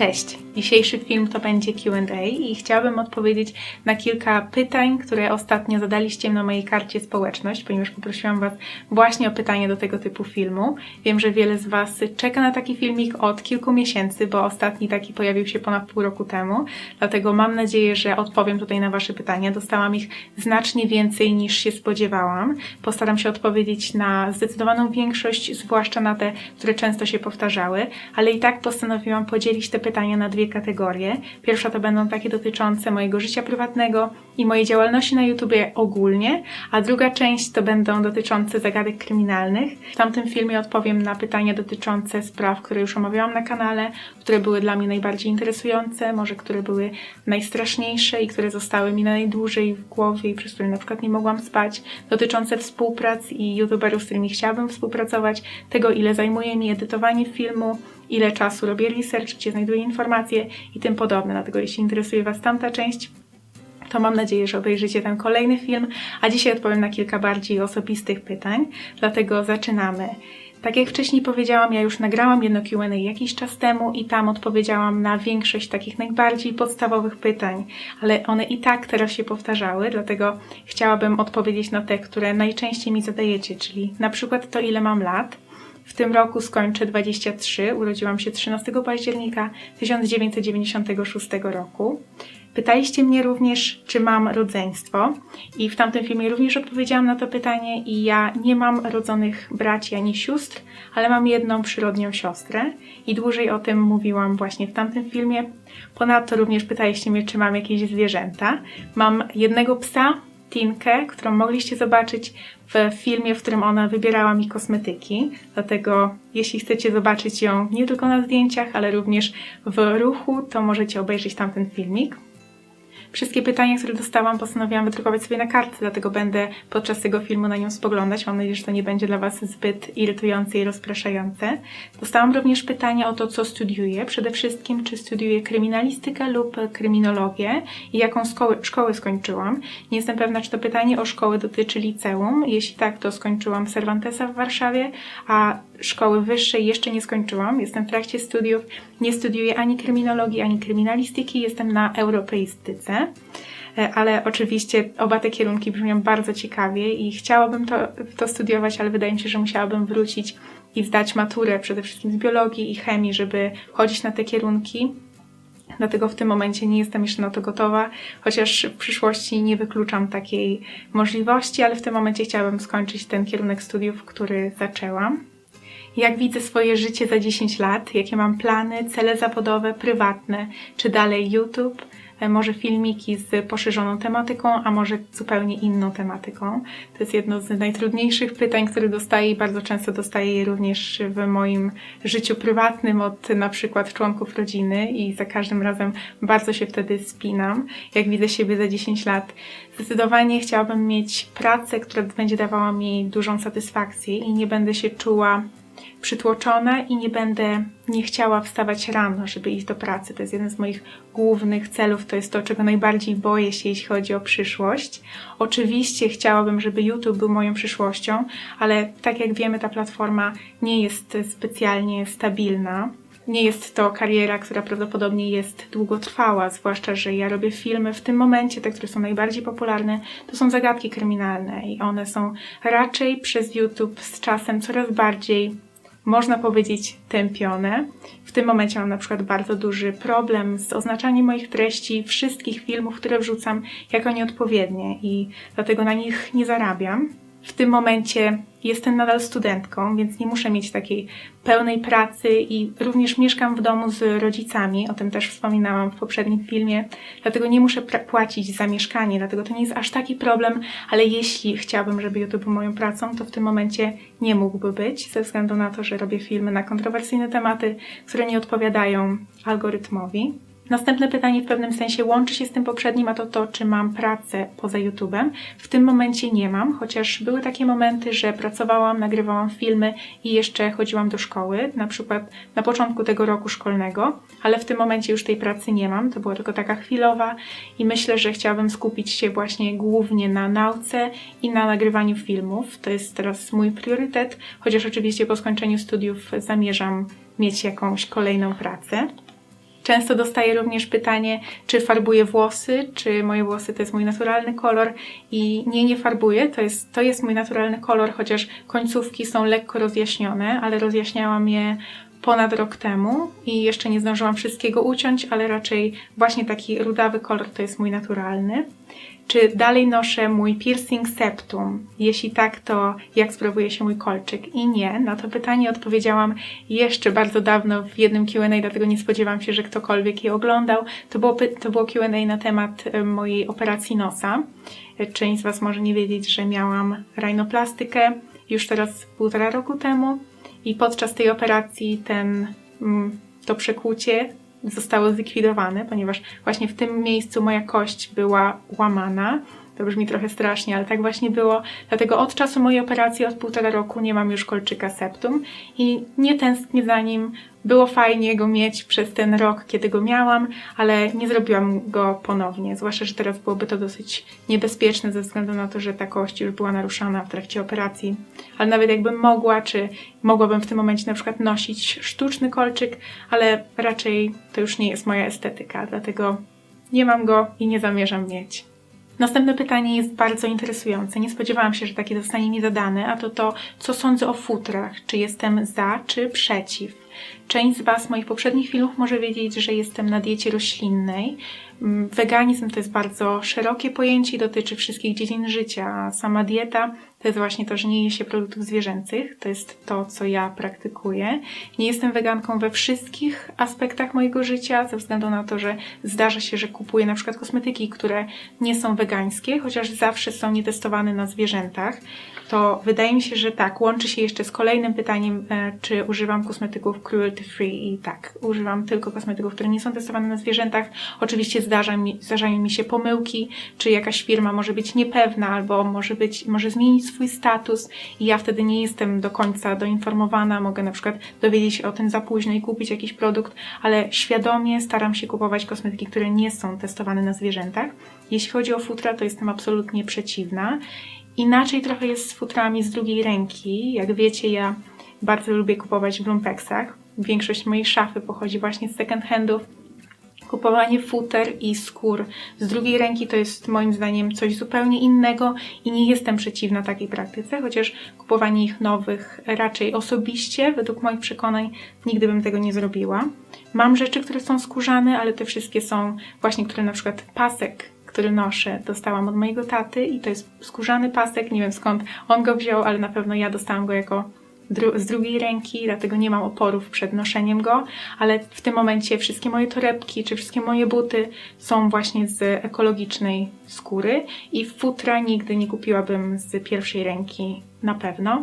Cześć! Dzisiejszy film to będzie QA i chciałabym odpowiedzieć na kilka pytań, które ostatnio zadaliście na mojej karcie społeczność, ponieważ poprosiłam Was właśnie o pytanie do tego typu filmu. Wiem, że wiele z Was czeka na taki filmik od kilku miesięcy, bo ostatni taki pojawił się ponad pół roku temu, dlatego mam nadzieję, że odpowiem tutaj na Wasze pytania. Dostałam ich znacznie więcej niż się spodziewałam. Postaram się odpowiedzieć na zdecydowaną większość, zwłaszcza na te, które często się powtarzały, ale i tak postanowiłam podzielić te pytania na dwie kategorie. Pierwsza to będą takie dotyczące mojego życia prywatnego i mojej działalności na YouTubie ogólnie, a druga część to będą dotyczące zagadek kryminalnych. W tamtym filmie odpowiem na pytania dotyczące spraw, które już omawiałam na kanale, które były dla mnie najbardziej interesujące, może które były najstraszniejsze i które zostały mi na najdłużej w głowie i przez które na przykład nie mogłam spać, dotyczące współprac i youtuberów, z którymi chciałabym współpracować, tego ile zajmuje mi edytowanie filmu, ile czasu robię research, gdzie znajduję informacje i tym podobne. Dlatego jeśli interesuje Was tamta część, to mam nadzieję, że obejrzycie ten kolejny film, a dzisiaj odpowiem na kilka bardziej osobistych pytań, dlatego zaczynamy. Tak jak wcześniej powiedziałam, ja już nagrałam jedno Q&A jakiś czas temu i tam odpowiedziałam na większość takich najbardziej podstawowych pytań, ale one i tak teraz się powtarzały, dlatego chciałabym odpowiedzieć na te, które najczęściej mi zadajecie, czyli na przykład to ile mam lat, w tym roku skończę 23, urodziłam się 13 października 1996 roku. Pytaliście mnie również, czy mam rodzeństwo, i w tamtym filmie również odpowiedziałam na to pytanie. I ja nie mam rodzonych braci ani sióstr, ale mam jedną przyrodnią siostrę, i dłużej o tym mówiłam właśnie w tamtym filmie. Ponadto również pytaliście mnie, czy mam jakieś zwierzęta. Mam jednego psa, Tinkę, którą mogliście zobaczyć w filmie, w którym ona wybierała mi kosmetyki. Dlatego, jeśli chcecie zobaczyć ją nie tylko na zdjęciach, ale również w ruchu, to możecie obejrzeć tamten filmik. Wszystkie pytania, które dostałam, postanowiłam wydrukować sobie na kartce, dlatego będę podczas tego filmu na nią spoglądać. Mam nadzieję, że to nie będzie dla Was zbyt irytujące i rozpraszające. Dostałam również pytania o to, co studiuję. Przede wszystkim, czy studiuję kryminalistykę lub kryminologię i jaką szkołę, skończyłam. Nie jestem pewna, czy to pytanie o szkołę dotyczy liceum. Jeśli tak, to skończyłam Cervantesa w Warszawie, a szkoły wyższej jeszcze nie skończyłam. Jestem w trakcie studiów. Nie studiuję ani kryminologii, ani kryminalistyki. Jestem na europeistyce. E, Ale oczywiście oba te kierunki brzmią bardzo ciekawie i chciałabym to, to studiować, ale wydaje mi się, że musiałabym wrócić i zdać maturę przede wszystkim z biologii i chemii, żeby chodzić na te kierunki. Dlatego w tym momencie nie jestem jeszcze na to gotowa, chociaż w przyszłości nie wykluczam takiej możliwości, ale w tym momencie chciałabym skończyć ten kierunek studiów, który zaczęłam. Jak widzę swoje życie za 10 lat, jakie mam plany, cele zawodowe, prywatne, czy dalej YouTube, e, może filmiki z poszerzoną tematyką, a może zupełnie inną tematyką. To jest jedno z najtrudniejszych pytań, które dostaję i bardzo często dostaję je również w moim życiu prywatnym od na przykład członków rodziny i za każdym razem bardzo się wtedy spinam. Jak widzę siebie za 10 lat, zdecydowanie chciałabym mieć pracę, która będzie dawała mi dużą satysfakcję i nie będę się czuła przytłoczona i nie będę nie chciała wstawać rano, żeby iść do pracy. To jest jeden z moich głównych celów, to jest to, czego najbardziej boję się, jeśli chodzi o przyszłość. Oczywiście chciałabym, żeby YouTube był moją przyszłością, ale tak jak wiemy, ta platforma nie jest specjalnie stabilna. Nie jest to kariera, która prawdopodobnie jest długotrwała, zwłaszcza, że ja robię filmy w tym momencie, te, które są najbardziej popularne, to są zagadki kryminalne i one są raczej przez YouTube z czasem coraz bardziej można powiedzieć, tępione. W tym momencie mam na przykład bardzo duży problem z oznaczaniem moich treści, wszystkich filmów, które wrzucam, jako nieodpowiednie i dlatego na nich nie zarabiam. W tym momencie jestem nadal studentką, więc nie muszę mieć takiej pełnej pracy i również mieszkam w domu z rodzicami, o tym też wspominałam w poprzednim filmie, dlatego nie muszę płacić za mieszkanie, dlatego to nie jest aż taki problem, ale jeśli chciałabym, żeby YouTube był moją pracą, to w tym momencie nie mógłby być, ze względu na to, że robię filmy na kontrowersyjne tematy, które nie odpowiadają algorytmowi. Następne pytanie w pewnym sensie łączy się z tym poprzednim, a to to, czy mam pracę poza YouTube'em. W tym momencie nie mam, chociaż były takie momenty, że pracowałam, nagrywałam filmy i jeszcze chodziłam do szkoły, na przykład na początku tego roku szkolnego, ale w tym momencie już tej pracy nie mam, to była tylko taka chwilowa i myślę, że chciałabym skupić się właśnie głównie na nauce i na nagrywaniu filmów. To jest teraz mój priorytet, chociaż oczywiście po skończeniu studiów zamierzam mieć jakąś kolejną pracę. Często dostaję również pytanie, czy farbuję włosy, czy moje włosy to jest mój naturalny kolor. I nie, nie farbuję, to jest, to jest mój naturalny kolor, chociaż końcówki są lekko rozjaśnione, ale rozjaśniałam je ponad rok temu i jeszcze nie zdążyłam wszystkiego uciąć, ale raczej właśnie taki rudawy kolor to jest mój naturalny. Czy dalej noszę mój piercing septum? Jeśli tak, to jak sprawuje się mój kolczyk? I nie. Na to pytanie odpowiedziałam jeszcze bardzo dawno w jednym Q&A, dlatego nie spodziewam się, że ktokolwiek je oglądał. To było, to było Q&A na temat e, mojej operacji nosa. Część z Was może nie wiedzieć, że miałam rhinoplastykę już teraz półtora roku temu i podczas tej operacji ten, mm, to przekłucie zostało zlikwidowane, ponieważ właśnie w tym miejscu moja kość była łamana. To brzmi trochę strasznie, ale tak właśnie było. Dlatego od czasu mojej operacji, od półtora roku, nie mam już kolczyka septum i nie tęsknię za nim. Było fajnie go mieć przez ten rok, kiedy go miałam, ale nie zrobiłam go ponownie. Zwłaszcza, że teraz byłoby to dosyć niebezpieczne ze względu na to, że ta kość już była naruszana w trakcie operacji. Ale nawet jakbym mogła, czy mogłabym w tym momencie na przykład nosić sztuczny kolczyk, ale raczej to już nie jest moja estetyka, dlatego nie mam go i nie zamierzam mieć. Następne pytanie jest bardzo interesujące. Nie spodziewałam się, że takie zostanie mi zadane, a to to, co sądzę o futrach. Czy jestem za, czy przeciw? Część z Was moich poprzednich filmów może wiedzieć, że jestem na diecie roślinnej. Weganizm to jest bardzo szerokie pojęcie i dotyczy wszystkich dziedzin życia. Sama dieta to jest właśnie to, że nie je się produktów zwierzęcych. To jest to, co ja praktykuję. Nie jestem weganką we wszystkich aspektach mojego życia, ze względu na to, że zdarza się, że kupuję na przykład kosmetyki, które nie są wegańskie, chociaż zawsze są nietestowane na zwierzętach. To wydaje mi się, że tak, łączy się jeszcze z kolejnym pytaniem, e, czy używam kosmetyków cruelty free i tak, używam tylko kosmetyków, które nie są testowane na zwierzętach. Oczywiście zdarza mi, zdarzają mi się pomyłki, czy jakaś firma może być niepewna, albo może być, może zmienić swój status i ja wtedy nie jestem do końca doinformowana, mogę na przykład dowiedzieć się o tym za późno i kupić jakiś produkt, ale świadomie staram się kupować kosmetyki, które nie są testowane na zwierzętach. Jeśli chodzi o futra, to jestem absolutnie przeciwna. Inaczej trochę jest z futrami z drugiej ręki. Jak wiecie, ja bardzo lubię kupować w lumpeksach. Większość mojej szafy pochodzi właśnie z second handów Kupowanie futer i skór z drugiej ręki to jest moim zdaniem coś zupełnie innego i nie jestem przeciwna takiej praktyce, chociaż kupowanie ich nowych raczej osobiście, według moich przekonań, nigdy bym tego nie zrobiła. Mam rzeczy, które są skórzane, ale te wszystkie są właśnie, które na przykład pasek który noszę, dostałam od mojego taty i to jest skórzany pasek. Nie wiem skąd on go wziął, ale na pewno ja dostałam go jako dru z drugiej ręki, dlatego nie mam oporów przed noszeniem go, ale w tym momencie wszystkie moje torebki czy wszystkie moje buty są właśnie z ekologicznej skóry i futra nigdy nie kupiłabym z pierwszej ręki na pewno.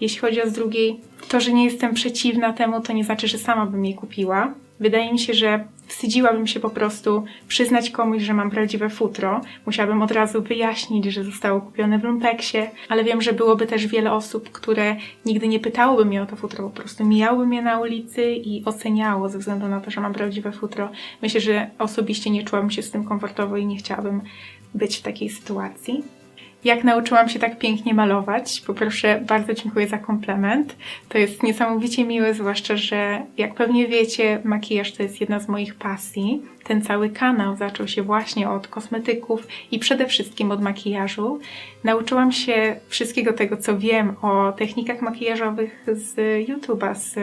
Jeśli chodzi o z drugiej, to, że nie jestem przeciwna temu, to nie znaczy, że sama bym je kupiła. Wydaje mi się, że wstydziłabym się po prostu przyznać komuś, że mam prawdziwe futro. Musiałabym od razu wyjaśnić, że zostało kupione w lumpeksie, ale wiem, że byłoby też wiele osób, które nigdy nie pytałoby mnie o to futro, po prostu mijały mnie na ulicy i oceniało ze względu na to, że mam prawdziwe futro. Myślę, że osobiście nie czułabym się z tym komfortowo i nie chciałabym być w takiej sytuacji jak nauczyłam się tak pięknie malować. Po pierwsze, bardzo dziękuję za komplement. To jest niesamowicie miłe, zwłaszcza, że jak pewnie wiecie, makijaż to jest jedna z moich pasji. Ten cały kanał zaczął się właśnie od kosmetyków i przede wszystkim od makijażu. Nauczyłam się wszystkiego tego, co wiem o technikach makijażowych z YouTube'a, z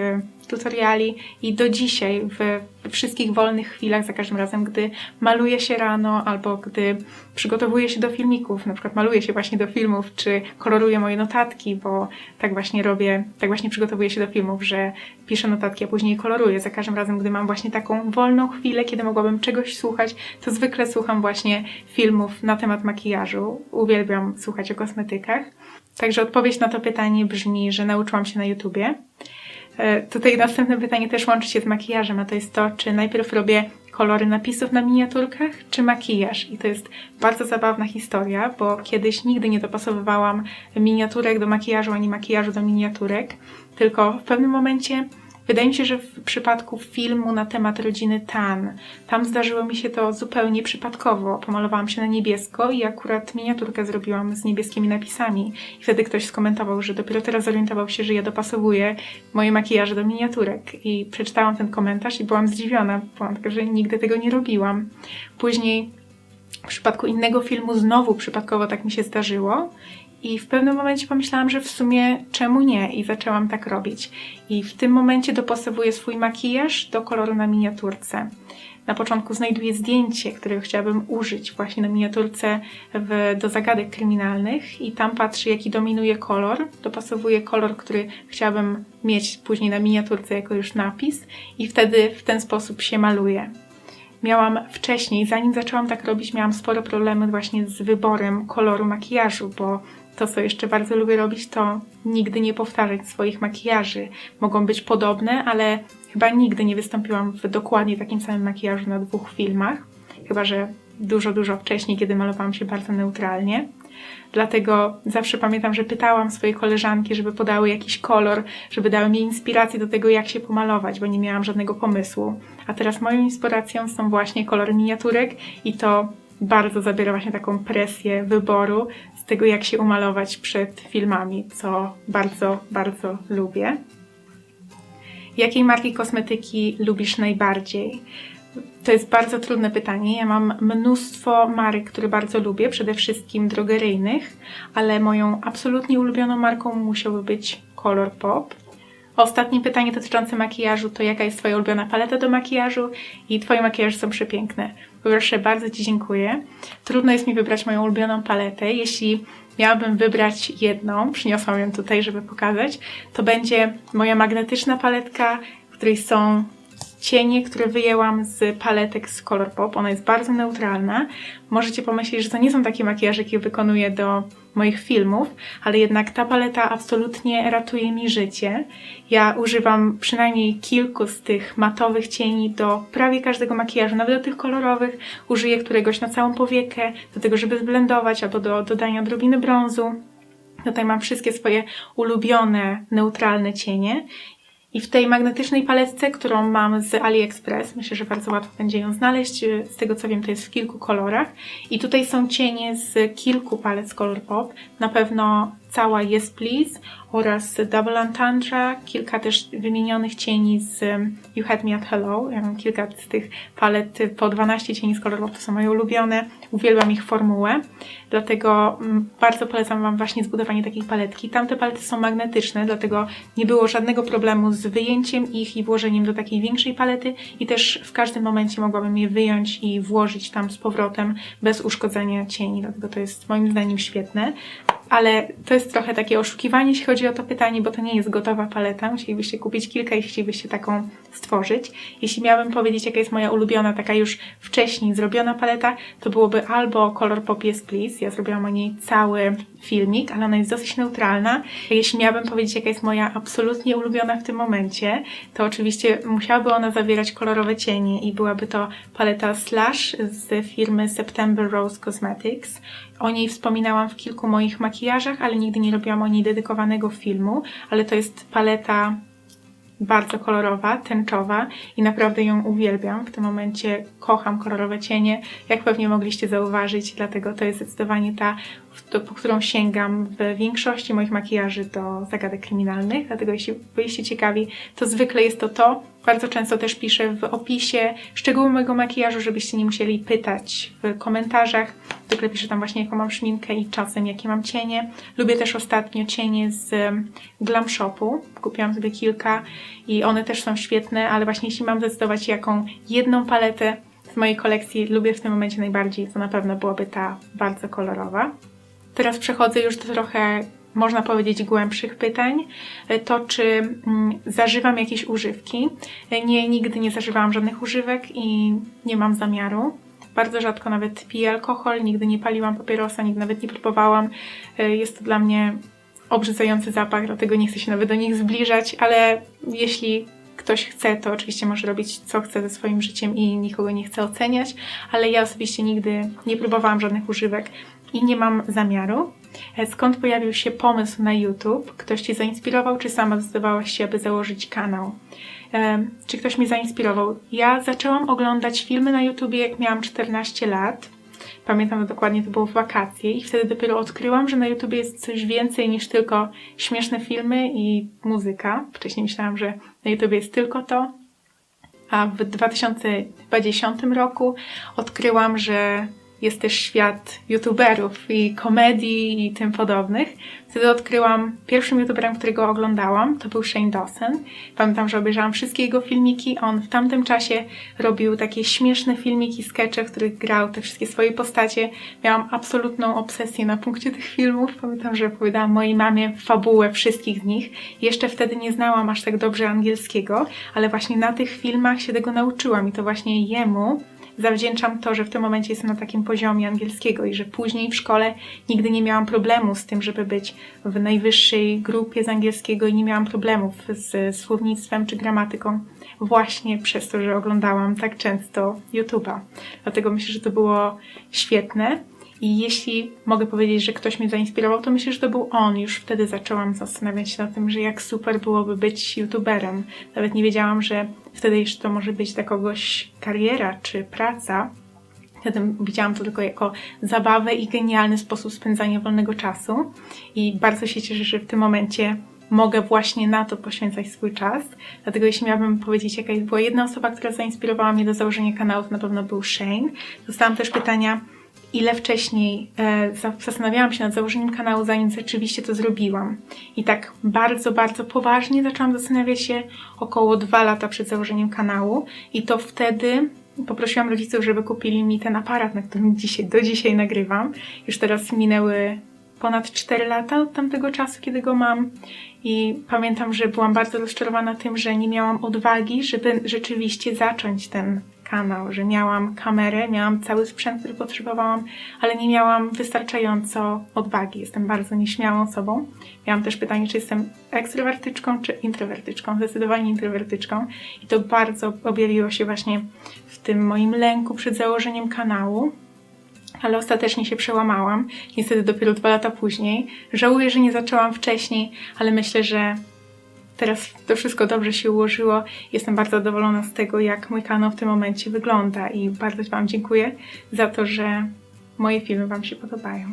tutoriali i do dzisiaj w wszystkich wolnych chwilach, za każdym razem, gdy maluję się rano albo gdy przygotowuję się do filmików, na przykład maluję się właśnie do filmów, czy koloruję moje notatki, bo tak właśnie robię, tak właśnie przygotowuję się do filmów, że piszę notatki, a później koloruję. Za każdym razem, gdy mam właśnie taką wolną chwilę, kiedy mogłabym czegoś słuchać, to zwykle słucham właśnie filmów na temat makijażu. Uwielbiam słuchać o kosmetykach. Także odpowiedź na to pytanie brzmi, że nauczyłam się na YouTubie. E, tutaj następne pytanie też łączy się z makijażem, a to jest to, czy najpierw robię kolory napisów na miniaturkach, czy makijaż. I to jest bardzo zabawna historia, bo kiedyś nigdy nie dopasowywałam miniaturek do makijażu, ani makijażu do miniaturek, tylko w pewnym momencie Wydaje mi się, że w przypadku filmu na temat rodziny Tan, tam zdarzyło mi się to zupełnie przypadkowo. Pomalowałam się na niebiesko i akurat miniaturkę zrobiłam z niebieskimi napisami. I wtedy ktoś skomentował, że dopiero teraz zorientował się, że ja dopasowuję moje makijaże do miniaturek. I przeczytałam ten komentarz i byłam zdziwiona. Byłam że nigdy tego nie robiłam. Później w przypadku innego filmu znowu przypadkowo tak mi się zdarzyło. I w pewnym momencie pomyślałam, że w sumie czemu nie? I zaczęłam tak robić. I w tym momencie dopasowuję swój makijaż do koloru na miniaturce. Na początku znajduję zdjęcie, którego chciałabym użyć właśnie na miniaturce w, do zagadek kryminalnych i tam patrzę, jaki dominuje kolor. Dopasowuję kolor, który chciałabym mieć później na miniaturce jako już napis i wtedy w ten sposób się maluję miałam wcześniej, zanim zaczęłam tak robić, miałam sporo problemy właśnie z wyborem koloru makijażu, bo to, co jeszcze bardzo lubię robić, to nigdy nie powtarzać swoich makijaży. Mogą być podobne, ale chyba nigdy nie wystąpiłam w dokładnie takim samym makijażu na dwóch filmach. Chyba, że dużo, dużo wcześniej, kiedy malowałam się bardzo neutralnie. Dlatego zawsze pamiętam, że pytałam swoje koleżanki, żeby podały jakiś kolor, żeby dały mi inspirację do tego, jak się pomalować, bo nie miałam żadnego pomysłu. A teraz moją inspiracją są właśnie kolory miniaturek i to bardzo zabiera właśnie taką presję wyboru tego, jak się umalować przed filmami, co bardzo, bardzo lubię. Jakiej marki kosmetyki lubisz najbardziej? To jest bardzo trudne pytanie. Ja mam mnóstwo marek, które bardzo lubię, przede wszystkim drogeryjnych, ale moją absolutnie ulubioną marką musiałby być Colourpop. Ostatnie pytanie dotyczące makijażu to jaka jest Twoja ulubiona paleta do makijażu i Twoje makijaże są przepiękne. Proszę, bardzo Ci dziękuję. Trudno jest mi wybrać moją ulubioną paletę. Jeśli miałabym wybrać jedną, przyniosłam ją tutaj, żeby pokazać, to będzie moja magnetyczna paletka, w której są cienie, które wyjęłam z paletek z Colourpop. Ona jest bardzo neutralna. Możecie pomyśleć, że to nie są takie makijaże, jakie wykonuję do moich filmów, ale jednak ta paleta absolutnie ratuje mi życie. Ja używam przynajmniej kilku z tych matowych cieni do prawie każdego makijażu, nawet do tych kolorowych. Użyję któregoś na całą powiekę, do tego, żeby zblendować, albo do dodania odrobiny brązu. Tutaj mam wszystkie swoje ulubione, neutralne cienie i w tej magnetycznej paletce, którą mam z AliExpress, myślę, że bardzo łatwo będzie ją znaleźć. Z tego co wiem, to jest w kilku kolorach. I tutaj są cienie z kilku palet z Colourpop. Na pewno cała Yes Please oraz Double Entendre, kilka też wymienionych cieni z You Had Me At Hello. Ja mam kilka z tych palet po 12 cieni z Colourpop, to są moje ulubione. Uwielbiam ich formułę, dlatego mm, bardzo polecam Wam właśnie zbudowanie takiej paletki. Tamte palety są magnetyczne, dlatego nie było żadnego problemu z wyjęciem ich i włożeniem do takiej większej palety i też w każdym momencie mogłabym je wyjąć i włożyć tam z powrotem bez uszkodzenia cieni, dlatego to jest moim zdaniem świetne ale to jest trochę takie oszukiwanie, jeśli chodzi o to pytanie, bo to nie jest gotowa paleta. Musielibyście kupić kilka i chcielibyście taką stworzyć. Jeśli miałabym powiedzieć, jaka jest moja ulubiona, taka już wcześniej zrobiona paleta, to byłoby albo Color Pop Yes Please. Ja zrobiłam o niej cały filmik, ale ona jest dosyć neutralna. Jeśli miałabym powiedzieć, jaka jest moja absolutnie ulubiona w tym momencie, to oczywiście musiałaby ona zawierać kolorowe cienie i byłaby to paleta Slash z firmy September Rose Cosmetics. O niej wspominałam w kilku moich makijażach, ale nigdy nie robiłam o niej dedykowanego filmu, ale to jest paleta bardzo kolorowa, tęczowa i naprawdę ją uwielbiam. W tym momencie kocham kolorowe cienie, jak pewnie mogliście zauważyć, dlatego to jest zdecydowanie ta, po którą sięgam w większości moich makijaży do zagadek kryminalnych, dlatego jeśli byliście ciekawi, to zwykle jest to to. Bardzo często też piszę w opisie szczegóły mojego makijażu, żebyście nie musieli pytać w komentarzach. Zwykle piszę tam właśnie, jaką mam szminkę i czasem jakie mam cienie. Lubię też ostatnio cienie z Glam Shopu. Kupiłam sobie kilka i one też są świetne, ale właśnie jeśli mam zdecydować, jaką jedną paletę z mojej kolekcji lubię w tym momencie najbardziej, to na pewno byłaby ta bardzo kolorowa. Teraz przechodzę już do trochę, można powiedzieć, głębszych pytań. To, czy mm, zażywam jakieś używki. Nie, nigdy nie zażywałam żadnych używek i nie mam zamiaru. Bardzo rzadko nawet piję alkohol, nigdy nie paliłam papierosa, nigdy nawet nie próbowałam. Jest to dla mnie obrzydzający zapach, dlatego nie chcę się nawet do nich zbliżać, ale jeśli ktoś chce, to oczywiście może robić co chce ze swoim życiem i nikogo nie chce oceniać, ale ja osobiście nigdy nie próbowałam żadnych używek i nie mam zamiaru. Skąd pojawił się pomysł na YouTube? Ktoś Cię zainspirował, czy sama zdecydowałaś się, aby założyć kanał? e, czy ktoś mnie zainspirował. Ja zaczęłam oglądać filmy na YouTubie, jak miałam 14 lat. Pamiętam dokładnie, to było w wakacje i wtedy dopiero odkryłam, że na YouTubie jest coś więcej niż tylko śmieszne filmy i muzyka. Wcześniej myślałam, że na YouTubie jest tylko to. A w 2010 roku odkryłam, że jest też świat youtuberów i komedii i tym podobnych. Wtedy odkryłam pierwszym youtuberem, którego oglądałam, to był Shane Dawson. Pamiętam, że obejrzałam wszystkie jego filmiki. On w tamtym czasie robił takie śmieszne filmiki, skecze, w których grał te wszystkie swoje postacie. Miałam absolutną obsesję na punkcie tych filmów. Pamiętam, że opowiadałam mojej mamie fabułę wszystkich z nich. Jeszcze wtedy nie znałam aż tak dobrze angielskiego, ale właśnie na tych filmach się tego nauczyłam i to właśnie jemu zawdzięczam to, że w tym momencie jestem na takim poziomie angielskiego i że później w szkole nigdy nie miałam problemu z tym, żeby być w najwyższej grupie z angielskiego i nie miałam problemów z słownictwem czy gramatyką właśnie przez to, że oglądałam tak często YouTube'a. Dlatego myślę, że to było świetne. I jeśli mogę powiedzieć, że ktoś mnie zainspirował, to myślę, że to był on. Już wtedy zaczęłam zastanawiać się nad tym, że jak super byłoby być YouTuberem. Nawet nie wiedziałam, że wtedy jeszcze to może być dla kogoś kariera czy praca. Wtedy widziałam to tylko jako zabawę i genialny sposób spędzania wolnego czasu. I bardzo się cieszę, że w tym momencie mogę właśnie na to poświęcać swój czas. Dlatego jeśli miałabym powiedzieć, jaka była jedna osoba, która zainspirowała mnie do założenia kanału, to na pewno był Shane. Dostałam też pytania, ile wcześniej e, zastanawiałam się nad założeniem kanału, zanim rzeczywiście to zrobiłam. I tak bardzo, bardzo poważnie zaczęłam zastanawiać się około dwa lata przed założeniem kanału i to wtedy poprosiłam rodziców, żeby kupili mi ten aparat, na którym dzisiaj, do dzisiaj nagrywam. Już teraz minęły ponad 4 lata od tamtego czasu, kiedy go mam. I pamiętam, że byłam bardzo rozczarowana tym, że nie miałam odwagi, żeby rzeczywiście zacząć ten kanał, że miałam kamerę, miałam cały sprzęt, który potrzebowałam, ale nie miałam wystarczająco odwagi. Jestem bardzo nieśmiałą osobą. Miałam też pytanie, czy jestem ekstrawertyczką, czy introwertyczką. Zdecydowanie introwertyczką. I to bardzo objawiło się właśnie w tym moim lęku przed założeniem kanału. Ale ostatecznie się przełamałam. Niestety dopiero dwa lata później. Żałuję, że nie zaczęłam wcześniej, ale myślę, że teraz to wszystko dobrze się ułożyło. Jestem bardzo zadowolona z tego, jak mój kanał w tym momencie wygląda i bardzo Wam dziękuję za to, że moje filmy Wam się podobają.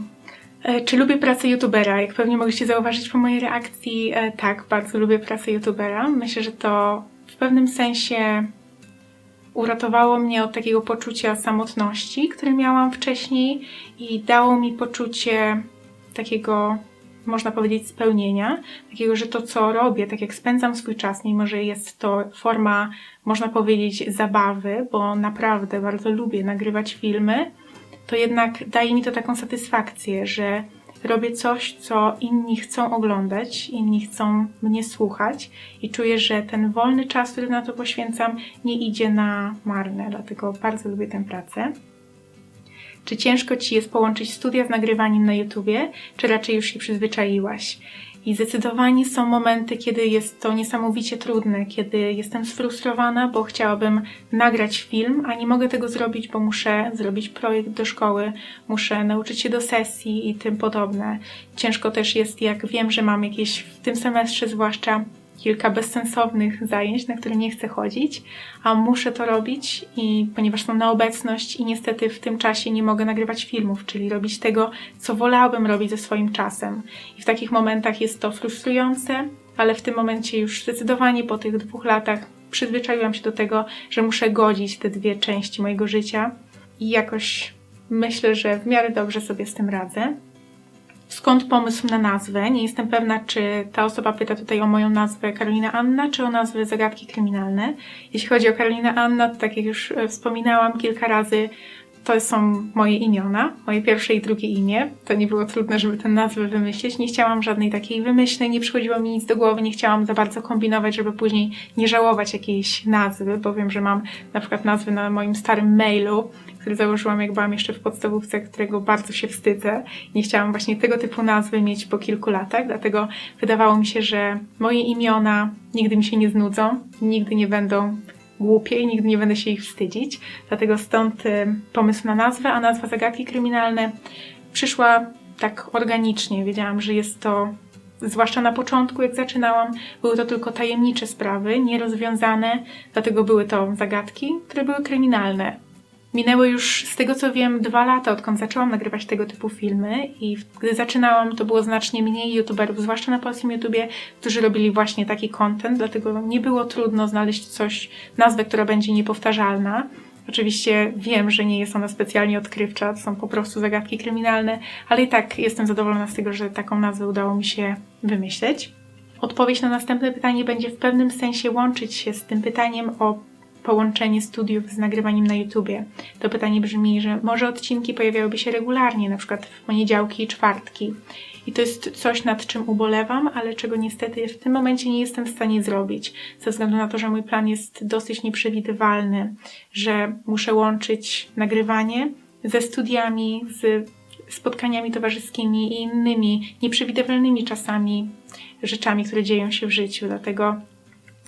E, czy lubię pracę youtubera? Jak pewnie mogliście zauważyć po mojej reakcji, e, tak, bardzo lubię pracę youtubera. Myślę, że to w pewnym sensie uratowało mnie od takiego poczucia samotności, które miałam wcześniej i dało mi poczucie takiego można powiedzieć, spełnienia, takiego, że to, co robię, tak jak spędzam swój czas, mimo że jest to forma, można powiedzieć, zabawy, bo naprawdę bardzo lubię nagrywać filmy, to jednak daje mi to taką satysfakcję, że robię coś, co inni chcą oglądać, inni chcą mnie słuchać i czuję, że ten wolny czas, który na to poświęcam, nie idzie na marne, dlatego bardzo lubię tę pracę. Czy ciężko Ci jest połączyć studia z nagrywaniem na YouTubie, czy raczej już się przyzwyczaiłaś? I zdecydowanie są momenty, kiedy jest to niesamowicie trudne, kiedy jestem sfrustrowana, bo chciałabym nagrać film, a nie mogę tego zrobić, bo muszę zrobić projekt do szkoły, muszę nauczyć się do sesji i tym podobne. Ciężko też jest, jak wiem, że mam jakieś w tym semestrze zwłaszcza kilka bezsensownych zajęć, na które nie chcę chodzić, a muszę to robić i ponieważ mam na obecność i niestety w tym czasie nie mogę nagrywać filmów, czyli robić tego, co wolałabym robić ze swoim czasem. I w takich momentach jest to frustrujące, ale w tym momencie już zdecydowanie po tych dwóch latach przyzwyczaiłam się do tego, że muszę godzić te dwie części mojego życia i jakoś myślę, że w miarę dobrze sobie z tym radzę. Skąd pomysł na nazwę? Nie jestem pewna, czy ta osoba pyta tutaj o moją nazwę Karolina Anna, czy o nazwę Zagadki Kryminalne. Jeśli chodzi o Karolinę Anna, to tak jak już e, wspominałam kilka razy, to są moje imiona, moje pierwsze i drugie imię. To nie było trudne, żeby tę nazwę wymyślić. Nie chciałam żadnej takiej wymyślnej, nie przychodziło mi nic do głowy, nie chciałam za bardzo kombinować, żeby później nie żałować jakiejś nazwy, bo wiem, że mam na przykład nazwy na moim starym mailu, który założyłam, jak byłam jeszcze w podstawówce, którego bardzo się wstydzę. Nie chciałam właśnie tego typu nazwy mieć po kilku latach, dlatego wydawało mi się, że moje imiona nigdy mi się nie znudzą, nigdy nie będą głupie i nigdy nie będę się ich wstydzić. Dlatego stąd y, pomysł na nazwę, a nazwa Zagadki Kryminalne przyszła tak organicznie. Wiedziałam, że jest to zwłaszcza na początku, jak zaczynałam, były to tylko tajemnicze sprawy, nierozwiązane, dlatego były to zagadki, które były kryminalne. Minęły już, z tego co wiem, dwa lata, odkąd zaczęłam nagrywać tego typu filmy i gdy zaczynałam, to było znacznie mniej youtuberów, zwłaszcza na polskim YouTubie, którzy robili właśnie taki content, dlatego nie było trudno znaleźć coś, nazwę, która będzie niepowtarzalna. Oczywiście wiem, że nie jest ona specjalnie odkrywcza, to są po prostu zagadki kryminalne, ale i tak jestem zadowolona z tego, że taką nazwę udało mi się wymyśleć. Odpowiedź na następne pytanie będzie w pewnym sensie łączyć się z tym pytaniem o połączenie studiów z nagrywaniem na YouTubie. To pytanie brzmi, że może odcinki pojawiałyby się regularnie, na przykład w poniedziałki i czwartki. I to jest coś, nad czym ubolewam, ale czego niestety w tym momencie nie jestem w stanie zrobić, ze względu na to, że mój plan jest dosyć nieprzewidywalny, że muszę łączyć nagrywanie ze studiami, z spotkaniami towarzyskimi i innymi nieprzewidywalnymi czasami rzeczami, które dzieją się w życiu. Dlatego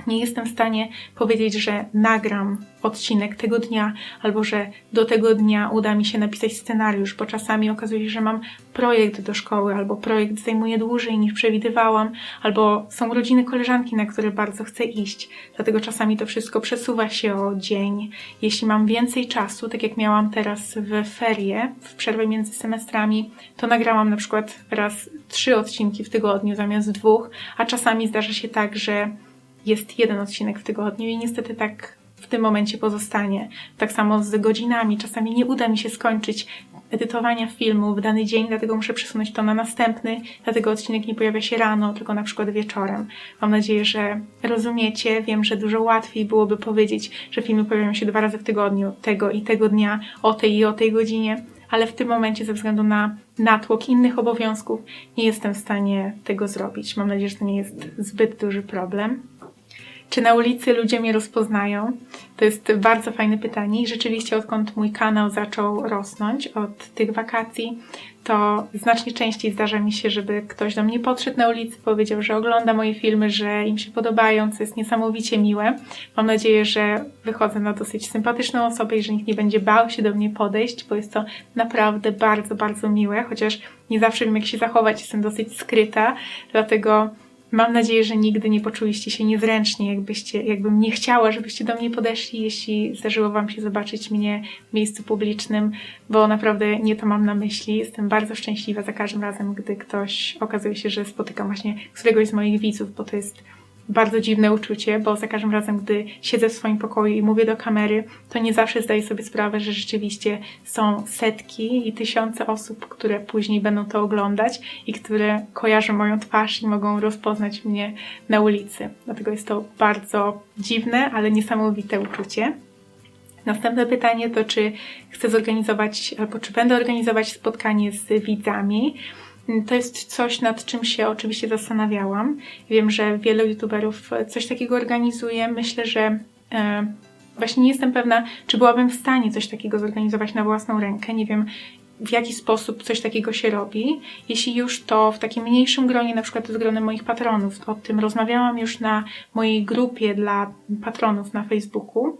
nie jestem w stanie powiedzieć, że nagram odcinek tego dnia, albo że do tego dnia uda mi się napisać scenariusz, bo czasami okazuje się, że mam projekt do szkoły, albo projekt zajmuje dłużej niż przewidywałam, albo są rodziny koleżanki, na które bardzo chcę iść. Dlatego czasami to wszystko przesuwa się o dzień. Jeśli mam więcej czasu, tak jak miałam teraz w ferie, w przerwę między semestrami, to nagrałam na przykład raz trzy odcinki w tygodniu zamiast dwóch, a czasami zdarza się tak, że jest jeden odcinek w tygodniu i niestety tak w tym momencie pozostanie. Tak samo z godzinami. Czasami nie uda mi się skończyć edytowania filmu w dany dzień, dlatego muszę przesunąć to na następny, dlatego odcinek nie pojawia się rano, tylko na przykład wieczorem. Mam nadzieję, że rozumiecie. Wiem, że dużo łatwiej byłoby powiedzieć, że filmy pojawiają się dwa razy w tygodniu, tego i tego dnia, o tej i o tej godzinie, ale w tym momencie ze względu na natłok innych obowiązków nie jestem w stanie tego zrobić. Mam nadzieję, że to nie jest zbyt duży problem. Czy na ulicy ludzie mnie rozpoznają? To jest bardzo fajne pytanie i rzeczywiście odkąd mój kanał zaczął rosnąć od tych wakacji, to znacznie częściej zdarza mi się, żeby ktoś do mnie podszedł na ulicy, powiedział, że ogląda moje filmy, że im się podobają, co jest niesamowicie miłe. Mam nadzieję, że wychodzę na dosyć sympatyczną osobę i że nikt nie będzie bał się do mnie podejść, bo jest to naprawdę bardzo, bardzo miłe, chociaż nie zawsze wiem, jak się zachować, jestem dosyć skryta, dlatego Mam nadzieję, że nigdy nie poczuliście się niezręcznie, jakbyście, jakbym nie chciała, żebyście do mnie podeszli, jeśli zdarzyło Wam się zobaczyć mnie w miejscu publicznym, bo naprawdę nie to mam na myśli. Jestem bardzo szczęśliwa za każdym razem, gdy ktoś okazuje się, że spotykam właśnie któregoś z moich widzów, bo to jest bardzo dziwne uczucie, bo za każdym razem, gdy siedzę w swoim pokoju i mówię do kamery, to nie zawsze zdaję sobie sprawę, że rzeczywiście są setki i tysiące osób, które później będą to oglądać i które kojarzą moją twarz i mogą rozpoznać mnie na ulicy. Dlatego jest to bardzo dziwne, ale niesamowite uczucie. Następne pytanie to, czy chcę zorganizować, albo czy będę organizować spotkanie z widzami. To jest coś, nad czym się oczywiście zastanawiałam. Wiem, że wielu youtuberów coś takiego organizuje. Myślę, że e, właśnie nie jestem pewna, czy byłabym w stanie coś takiego zorganizować na własną rękę. Nie wiem, w jaki sposób coś takiego się robi. Jeśli już to w takim mniejszym gronie, na przykład z gronem moich patronów. O tym rozmawiałam już na mojej grupie dla patronów na Facebooku.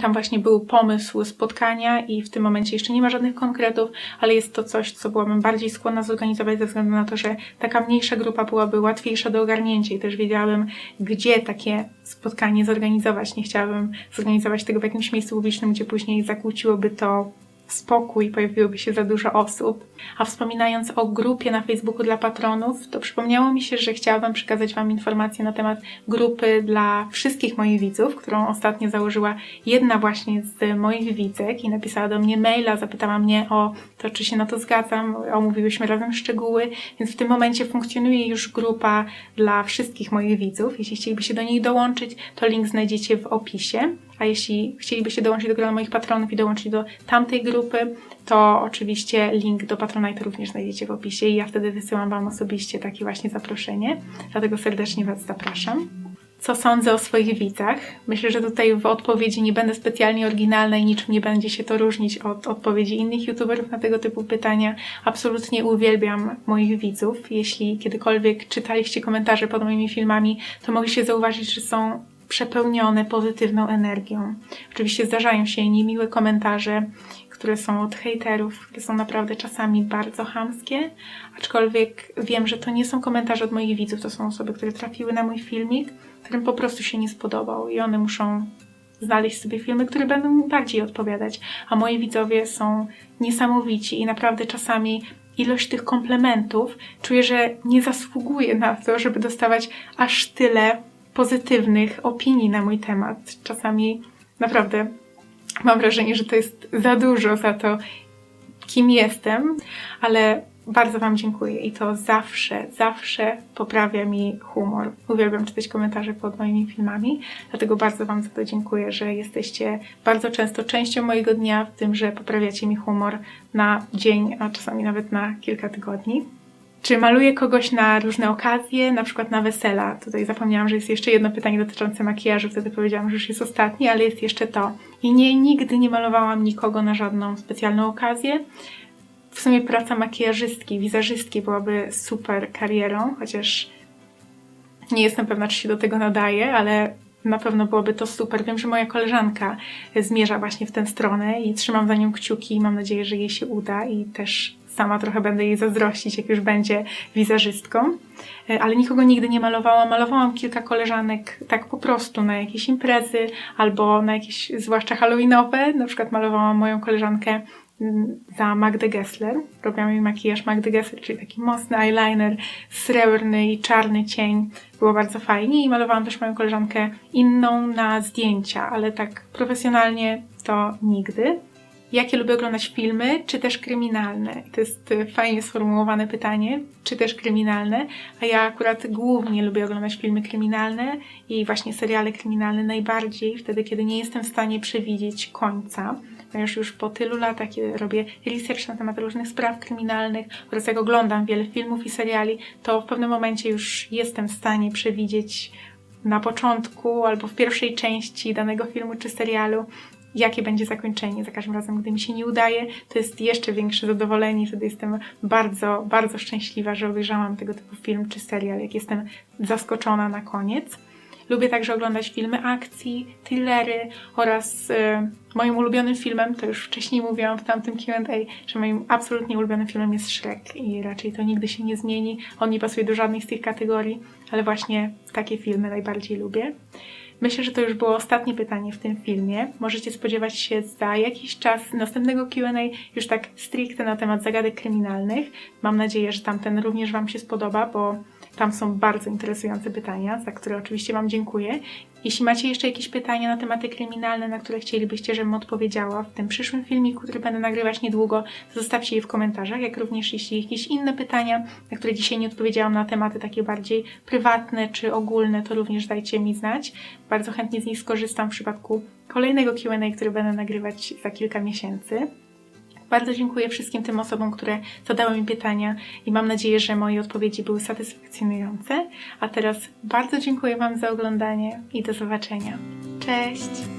Tam właśnie był pomysł spotkania i w tym momencie jeszcze nie ma żadnych konkretów, ale jest to coś, co byłabym bardziej skłonna zorganizować ze względu na to, że taka mniejsza grupa byłaby łatwiejsza do ogarnięcia i też wiedziałabym, gdzie takie spotkanie zorganizować. Nie chciałabym zorganizować tego w jakimś miejscu publicznym, gdzie później zakłóciłoby to spokój, pojawiłoby się za dużo osób. A wspominając o grupie na Facebooku dla patronów, to przypomniało mi się, że chciałabym przekazać Wam informacje na temat grupy dla wszystkich moich widzów, którą ostatnio założyła jedna właśnie z moich widzek i napisała do mnie maila, zapytała mnie o to, czy się na to zgadzam, omówiłyśmy razem szczegóły, więc w tym momencie funkcjonuje już grupa dla wszystkich moich widzów. Jeśli chcieliby do niej dołączyć, to link znajdziecie w opisie. A jeśli chcielibyście dołączyć do grona moich patronów i dołączyć do tamtej grupy, to oczywiście link do Patronite również znajdziecie w opisie i ja wtedy wysyłam Wam osobiście takie właśnie zaproszenie. Dlatego serdecznie Was zapraszam. Co sądzę o swoich widzach? Myślę, że tutaj w odpowiedzi nie będę specjalnie oryginalna i niczym nie będzie się to różnić od odpowiedzi innych youtuberów na tego typu pytania. Absolutnie uwielbiam moich widzów. Jeśli kiedykolwiek czytaliście komentarze pod moimi filmami, to mogliście zauważyć, że są przepełnione pozytywną energią. Oczywiście zdarzają się niemiłe komentarze, które są od hejterów, które są naprawdę czasami bardzo chamskie, aczkolwiek wiem, że to nie są komentarze od moich widzów, to są osoby, które trafiły na mój filmik, którym po prostu się nie spodobał i one muszą znaleźć sobie filmy, które będą bardziej odpowiadać, a moi widzowie są niesamowici i naprawdę czasami ilość tych komplementów czuję, że nie zasługuje na to, żeby dostawać aż tyle pozytywnych opinii na mój temat. Czasami naprawdę mam wrażenie, że to jest za dużo za to, kim jestem, ale bardzo Wam dziękuję i to zawsze, zawsze poprawia mi humor. Uwielbiam czytać komentarze pod moimi filmami, dlatego bardzo Wam za to dziękuję, że jesteście bardzo często częścią mojego dnia w tym, że poprawiacie mi humor na dzień, a czasami nawet na kilka tygodni. Czy maluję kogoś na różne okazje, na przykład na wesela? Tutaj zapomniałam, że jest jeszcze jedno pytanie dotyczące makijażu, wtedy powiedziałam, że już jest ostatnie, ale jest jeszcze to. I nie, nigdy nie malowałam nikogo na żadną specjalną okazję. W sumie praca makijażystki, wizerzystki byłaby super karierą, chociaż nie jestem pewna, czy się do tego nadaje, ale na pewno byłoby to super. Wiem, że moja koleżanka zmierza właśnie w tę stronę i trzymam za nią kciuki i mam nadzieję, że jej się uda i też sama trochę będę jej zazdrościć, jak już będzie wizerzystką. E, Ale nikogo nigdy nie malowałam. Malowałam kilka koleżanek tak po prostu na jakieś imprezy albo na jakieś, zwłaszcza halloweenowe. Na przykład malowałam moją koleżankę mm, za Magdę Gessler. Robiłam jej makijaż Magdy Gessler, czyli taki mocny eyeliner, srebrny i czarny cień. Było bardzo fajnie i malowałam też moją koleżankę inną na zdjęcia, ale tak profesjonalnie to nigdy. Jakie lubię oglądać filmy, czy też kryminalne? To jest e, fajnie sformułowane pytanie, czy też kryminalne, a ja akurat głównie lubię oglądać filmy kryminalne i właśnie seriale kryminalne najbardziej wtedy, kiedy nie jestem w stanie przewidzieć końca, ponieważ już po tylu latach, kiedy robię research na temat różnych spraw kryminalnych oraz jak oglądam wiele filmów i seriali, to w pewnym momencie już jestem w stanie przewidzieć na początku albo w pierwszej części danego filmu czy serialu, jakie będzie zakończenie. Za każdym razem, gdy mi się nie udaje, to jest jeszcze większe zadowolenie. Wtedy jestem bardzo, bardzo szczęśliwa, że obejrzałam tego typu film czy serial, jak jestem zaskoczona na koniec. Lubię także oglądać filmy akcji, thrillery oraz e, moim ulubionym filmem, to już wcześniej mówiłam w tamtym Q&A, że moim absolutnie ulubionym filmem jest Shrek i raczej to nigdy się nie zmieni. On nie pasuje do żadnej z tych kategorii, ale właśnie takie filmy najbardziej lubię. Myślę, że to już było ostatnie pytanie w tym filmie. Możecie spodziewać się za jakiś czas następnego QA, już tak stricte na temat zagadek kryminalnych. Mam nadzieję, że tamten również Wam się spodoba, bo tam są bardzo interesujące pytania, za które oczywiście Wam dziękuję. Jeśli macie jeszcze jakieś pytania na tematy kryminalne, na które chcielibyście, żebym odpowiedziała w tym przyszłym filmiku, który będę nagrywać niedługo, zostawcie je w komentarzach, jak również jeśli jakieś inne pytania, na które dzisiaj nie odpowiedziałam na tematy takie bardziej prywatne czy ogólne, to również dajcie mi znać. Bardzo chętnie z nich skorzystam w przypadku kolejnego Q&A, który będę nagrywać za kilka miesięcy. Bardzo dziękuję wszystkim tym osobom, które zadały mi pytania i mam nadzieję, że moje odpowiedzi były satysfakcjonujące. A teraz bardzo dziękuję Wam za oglądanie i do zobaczenia. Cześć!